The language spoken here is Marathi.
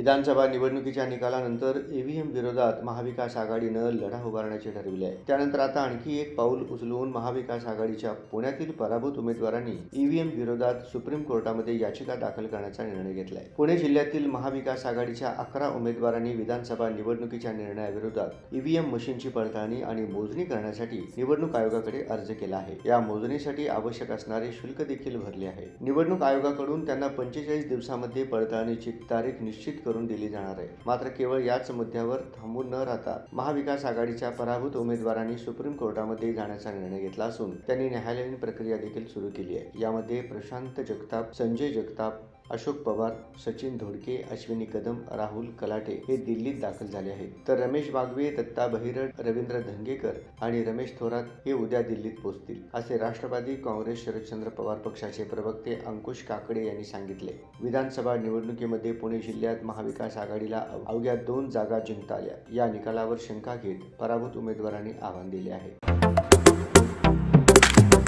विधानसभा निवडणुकीच्या निकालानंतर ईव्हीएम विरोधात महाविकास आघाडीनं लढा उभारण्याचे ठरविले आहे. त्यानंतर आता आणखी एक पाऊल उचलून महाविकास आघाडीच्या पुण्यातील पराभूत उमेदवारांनी ईव्हीएम विरोधात सुप्रीम कोर्टामध्ये याचिका दाखल करण्याचा निर्णय घेतलाय. पुणे जिल्ह्यातील महाविकास आघाडीच्या अकरा उमेदवारांनी विधानसभा निवडणुकीच्या निर्णयाविरोधात ईव्हीएम मशीनची पडताळणी आणि मोजणी करण्यासाठी निवडणूक आयोगाकडे अर्ज केला आहे. या मोजणीसाठी आवश्यक असणारे शुल्क देखील भरले आहे. निवडणूक आयोगाकडून त्यांना पंचेचाळीस दिवसामध्ये पडताळणीची तारीख निश्चित करून दिली जाणार आहे. मात्र केवळ याच मुद्द्यावर थांबून न राहता महाविकास आघाडीच्या पराभूत उमेदवारांनी सुप्रीम कोर्टामध्ये जाण्याचा निर्णय घेतला असून त्यांनी न्यायालयीन प्रक्रिया देखील सुरू केली आहे. यामध्ये प्रशांत जगताप संजय जगताप अशोक पवार सचिन धोडके अश्विनी कदम राहुल कलाटे हे दिल्लीत दाखल झाले आहेत. तर रमेश बागवे दत्ता बहिरड रवींद्र धंगेकर आणि रमेश थोरात हे उद्या दिल्लीत पोहोचतील असे राष्ट्रवादी काँग्रेस शरदचंद्र पवार पक्षाचे प्रवक्ते अंकुश काकडे यांनी सांगितले. विधानसभा निवडणुकीमध्ये पुणे जिल्ह्यात महाविकास आघाडीला अवघ्या दोन जागा जिंकता आल्या. या निकालावर शंका घेत पराभूत उमेदवारांनी आव्हान दिले आहे.